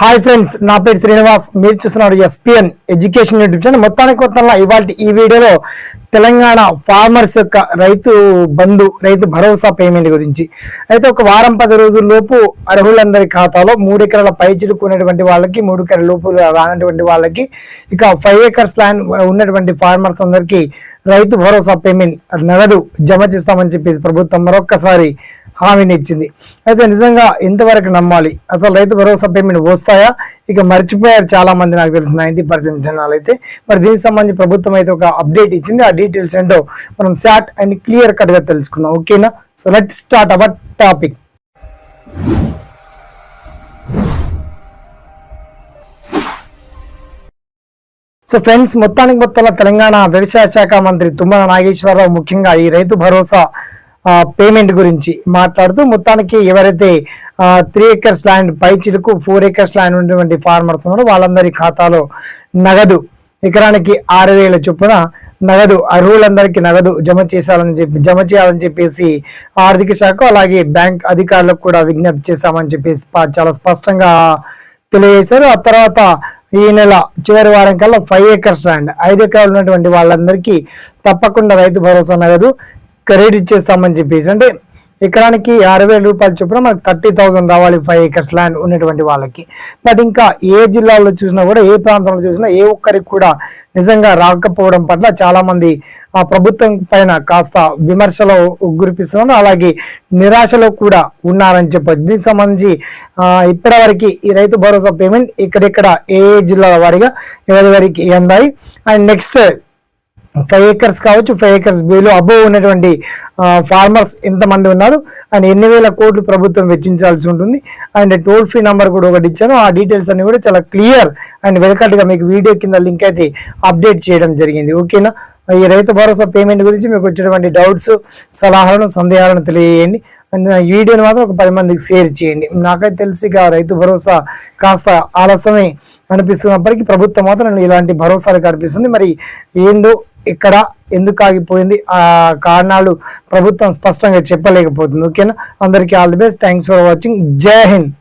Hi friends నా పేరు శ్రీనివాస్. మీరు చూస్తున్నారు ఎస్పిఎన్ ఎడ్యుకేషన్ యూట్యూబ్ ఛానల్ మొత్తానికి మొత్తంలో ఇవాళ ఈ వీడియోలో తెలంగాణ ఫార్మర్స్ యొక్క రైతు బంధు రైతు భరోసా పేమెంట్ గురించి. అయితే ఒక వారం పది రోజుల లోపు అర్హులందరి ఖాతాలో మూడు ఎకరాల పై చిలుకున్నటువంటి వాళ్ళకి మూడు ఎకరాల లోపు రానటువంటి వాళ్ళకి ఇక ఫైవ్ ఏకర్స్ ల్యాండ్ ఉన్నటువంటి ఫార్మర్స్ అందరికీ రైతు భరోసా పేమెంట్ నగదు జమ చేస్తామని చెప్పేసి ప్రభుత్వం మరొక్కసారి హామీని ఇచ్చింది. అయితే నిజంగా ఎంతవరకు నమ్మాలి. అసలు రైతు భరోసా పేమెంట్ వస్తాయా ఇక మర్చిపోయారు చాలా మంది నాకు తెలిసి నైంటీ పర్సెంట్ జనాలు అయితే. మరి దీనికి సంబంధించి ప్రభుత్వం అయితే ఒక అప్డేట్ ఇచ్చింది. ఆ డీటెయిల్స్ ఏంటో మనం షార్ట్ అండ్ క్లియర్ కట్గా తెలుసుకుందాం. ఓకేనా? So let start our topic. So friends మొత్తానికి మొత్తంలో తెలంగాణ వ్యవసాయ శాఖ మంత్రి తుమ్మల నాగేశ్వరరావు ముఖ్యంగా ఈ రైతు భరోసా పేమెంట్ గురించి మాట్లాడుతూ మొత్తానికి ఎవరైతే త్రీ ఎకర్స్ ల్యాండ్ పై చిలుకు ఫోర్ ఎకర్స్ ల్యాండ్ ఉన్నటువంటి ఫార్మర్స్ ఉన్నారో వాళ్ళందరి ఖాతాలో నగదు ఎకరానికి ఆరు వేల చొప్పున నగదు అర్హులందరికీ నగదు జమ చేశాలని చెప్పి జమ చేయాలని చెప్పేసి ఆర్థిక శాఖ అలాగే బ్యాంక్ అధికారులకు కూడా విజ్ఞప్తి చేశామని చెప్పేసి చాలా స్పష్టంగా తెలియజేశారు. ఆ తర్వాత ఈ నెల చివరి వారం కల్లా ఫైవ్ ఏకర్స్ ల్యాండ్ ఐదు ఎకరాలు ఉన్నటువంటి వాళ్ళందరికీ తప్పకుండా రైతు భరోసా నగదు. క్రెడిట్ ఇచ్చేస్తామని చెప్పేసి అంటే ఎకరానికి ఆరు వేల రూపాయలు చొప్పున మనకు థర్టీ థౌసండ్ రావాలి ఫైవ్ ఏకర్స్ ల్యాండ్ ఉన్నటువంటి వాళ్ళకి. బట్ ఇంకా ఏ జిల్లాలో చూసినా కూడా ఏ ప్రాంతంలో చూసినా ఏ ఒక్కరికి కూడా నిజంగా రాకపోవడం పట్ల చాలా మంది ఆ ప్రభుత్వం పైన కాస్త విమర్శలో గురిపిస్తున్నారు. అలాగే నిరాశలో కూడా ఉన్నారని చెప్పచ్చు. దీనికి సంబంధించి ఇప్పటివరకు ఈ రైతు భరోసా పేమెంట్ ఇక్కడిక్కడ ఏ ఏ జిల్లాల వారిగా ఎవరెవరికి అందాయి. అండ్ నెక్స్ట్ ఫైవ్ ఏకర్స్ కావచ్చు ఫైవ్ ఏకర్స్ బిలో అబోవ్ ఉన్నటువంటి ఫార్మర్స్ ఎంతమంది ఉన్నారు. అండ్ ఎన్ని వేల కోట్లు ప్రభుత్వం వెచ్చించాల్సి ఉంటుంది. అండ్ టోల్ ఫ్రీ నెంబర్ కూడా ఒకటి ఇచ్చాను. ఆ డీటెయిల్స్ అన్ని కూడా చాలా క్లియర్ అండ్ వెలకట్గా మీకు వీడియో కింద లింక్ అయితే అప్డేట్ చేయడం జరిగింది. ఓకేనా ఈ రైతు భరోసా పేమెంట్ గురించి మీకు వచ్చినటువంటి డౌట్స్ సలహాలను సందేహాలను తెలియజేయండి. అండ్ ఈ వీడియోని మాత్రం ఒక పది మందికి షేర్ చేయండి. నాకైతే తెలిసి ఇక రైతు భరోసా కాస్త ఆలస్యమే అనిపిస్తున్నప్పటికీ ప్రభుత్వం మాత్రం ఇలాంటి భరోసాలు కనిపిస్తుంది మరి ఏందో ఇక్కడ ఎందుకు ఆగిపోయింది? ఆ కారణాలు ప్రభుత్వం స్పష్టంగా చెప్పలేకపోతుంది. ఓకేనా? అందరికీ all the best. Thanks for watching Jai Hind.